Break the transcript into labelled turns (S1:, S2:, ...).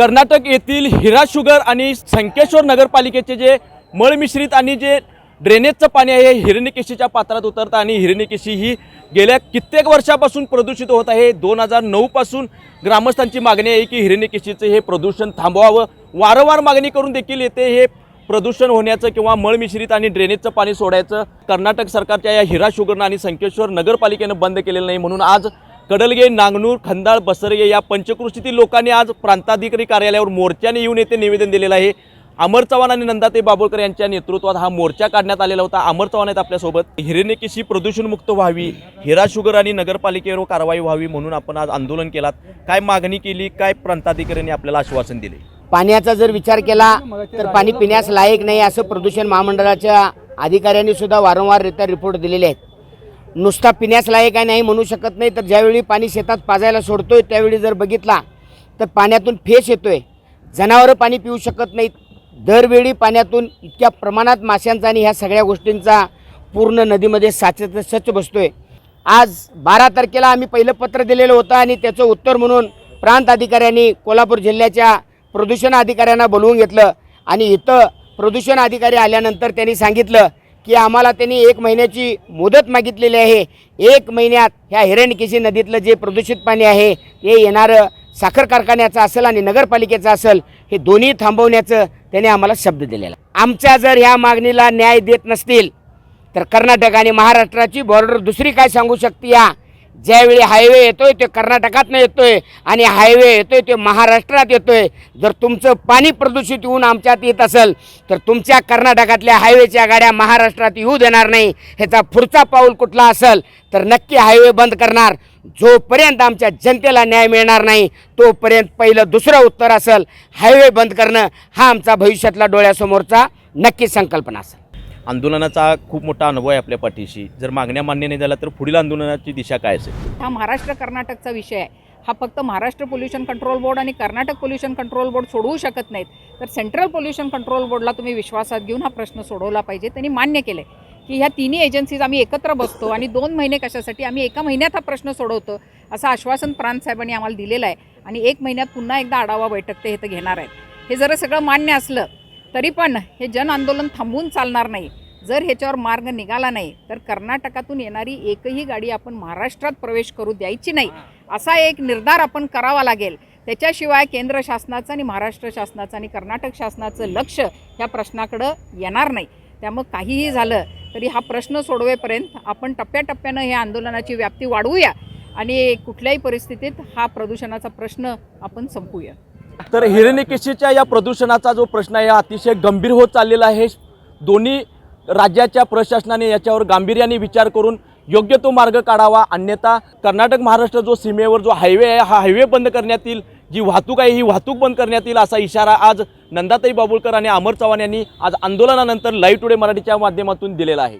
S1: कर्नाटक येथील हिरा शुगर आणि संकेश्वर नगरपालिकेचे जे मळमिश्रित आणि जे ड्रेनेजचं पाणी आहे हे हिरणिकेशीच्या पात्रात उतरतं आणि हिरणिकेशी ही गेल्या कित्येक वर्षापासून प्रदूषित होत आहे. दोन हजार नऊपासून ग्रामस्थांची मागणी आहे की हिरणिकेशीचं हे प्रदूषण थांबवावं. वारंवार मागणी करून देखील येते हे प्रदूषण होण्याचं किंवा मळमिश्रित आणि ड्रेनेजचं पाणी सोडायचं कर्नाटक सरकारच्या या हिरा शुगरनं आणि संकेश्वर नगरपालिकेनं बंद केलेलं नाही म्हणून आज कडलगे नांगनूर खंदाळ बसरगे या पंचकृषीतील लोकांनी आज प्रांताधिकारी कार्यालयावर मोर्चाने येऊन येथे निवेदन दिलेलं आहे. अमर चव्हाण आणि नंदाताई बाबुळकर यांच्या नेतृत्वात हा मोर्चा काढण्यात आलेला होता. अमर चव्हाण आहेत आपल्यासोबत. हिरण्यकेशी प्रदूषणमुक्त व्हावी हिरा शुगर आणि नगरपालिकेवर कारवाई व्हावी म्हणून आपण आज आंदोलन केलात. काय मागणी केली काय प्रांताधिकाऱ्यांनी आपल्याला आश्वासन दिले?
S2: पाण्याचा जर विचार केला तर पाणी पिण्यास लायक नाही असं प्रदूषण महामंडळाच्या अधिकाऱ्यांनी सुद्धा वारंवाररित्या रिपोर्ट दिलेले आहेत. नुसता पिण्यास लायक आहे नाही म्हणू शकत नाही. तर ज्यावेळी पाणी शेतात पाजायला सोडतोय त्यावेळी जर बघितला तर पाण्यातून फेस येतोय. जनावरं पाणी पिऊ शकत नाहीत. दरवेळी पाण्यातून इतक्या प्रमाणात माशांचा आणि ह्या सगळ्या गोष्टींचा पूर्ण नदीमध्ये साचत सच बसतोय. आज बारा तारखेला आम्ही पहिलं पत्र दिलेलं होतं आणि त्याचं उत्तर म्हणून प्रांत अधिकाऱ्यांनी कोल्हापूर जिल्ह्याच्या प्रदूषण अधिकाऱ्यांना बोलवून घेतलं. आणि इथं प्रदूषण अधिकारी आल्यानंतर त्यांनी सांगितलं की आम्हाला त्यांनी एक महिन्याची मुदत मागितलेली आहे. एक महिन्यात ह्या हिरणकेशी नदीतलं जे प्रदूषित पाणी आहे ते येणारं साखर कारखान्याचं असेल आणि नगरपालिकेचं असेल हे दोन्ही थांबवण्याचं त्याने आम्हाला शब्द दिलेला. आमच्या जर ह्या मागणीला न्याय देत नसतील तर कर्नाटक आणि महाराष्ट्राची बॉर्डर दुसरी काय सांगू शकते या? ज्यावेळी हायवे येतोय ते कर्नाटकातनं येतोय आणि हायवे येतोय ते महाराष्ट्रात येतोय. जर तुमचं पाणी प्रदूषित होऊन आमच्यात येत असेल तर तुमच्या कर्नाटकातल्या हायवेच्या गाड्या महाराष्ट्रात येऊ देणार नाही. ह्याचा पुढचा पाऊल कुठला असेल तर नक्की हायवे बंद करणार. जोपर्यंत आमच्या जनतेला न्याय मिळणार नाही तोपर्यंत पहिलं दुसरं उत्तर असेल हायवे बंद करणं हा आमचा भविष्यातला डोळ्यासमोरचा नक्की संकल्पना असेल.
S1: आंदोलनाचा खूप मोठा अनुभव आहे आपल्या पाठीशी. जर मागण्या मान्य नाही झाल्या तर पुढील आंदोलनाची दिशा काय असेल?
S3: हा महाराष्ट्र कर्नाटकचा विषय आहे. हा फक्त महाराष्ट्र पोल्युशन कंट्रोल बोर्ड आणि कर्नाटक पोल्युशन कंट्रोल बोर्ड सोडवू शकत नाहीत. तर सेंट्रल पोल्युशन कंट्रोल बोर्डला तुम्ही विश्वासात घेऊन हा प्रश्न सोडवला पाहिजे. त्यांनी मान्य केले की ह्या तिन्ही एजन्सीज आम्ही एकत्र बसतो आणि दोन महिने कशासाठी आम्ही एका महिन्यात हा प्रश्न सोडवतो असं आश्वासन प्रांत साहेबांनी आम्हाला दिलेलं आहे. आणि एक महिन्यात पुन्हा एकदा आढावा बैठक ते हे तर घेणार आहेत. हे जर सगळं मान्य असलं तरी पण हे जन आंदोलन थांबवून चालणार नाही. जर ह्याच्यावर मार्ग निघाला नाही तर कर्नाटकातून येणारी एकही गाडी आपण महाराष्ट्रात प्रवेश करू द्यायची नाही असा एक निर्धार आपण करावा लागेल. त्याच्याशिवाय केंद्र शासनाचं आणि महाराष्ट्र शासनाचं आणि कर्नाटक शासनाचं लक्ष ह्या प्रश्नाकडं येणार नाही. त्यामुळं काहीही झालं तरी हा प्रश्न सोडवेपर्यंत आपण टप्प्याटप्प्यानं ह्या आंदोलनाची व्याप्ती वाढवूया आणि कुठल्याही परिस्थितीत हा प्रदूषणाचा प्रश्न आपण संपूया
S1: तर हिरण्यकेशीच्या या प्रदूषणाचा जो प्रश्न आहे हा अतिशय गंभीर होत चाललेला आहे. दोन्ही राज्याच्या प्रशासनाने याच्यावर गांभीर्याने विचार करून योग्य तो मार्ग काढावा. अन्यथा कर्नाटक महाराष्ट्र जो सीमेवर जो हायवे आहे हा हायवे बंद करण्यात येईल. जी वाहतूक आहे ही वाहतूक बंद करण्यात येईल असा इशारा आज नंदाताई बाबुळकर आणि अमर चव्हाण यांनी आज आंदोलनानंतर लाईव्ह टुडे मराठीच्या माध्यमातून दिलेला आहे.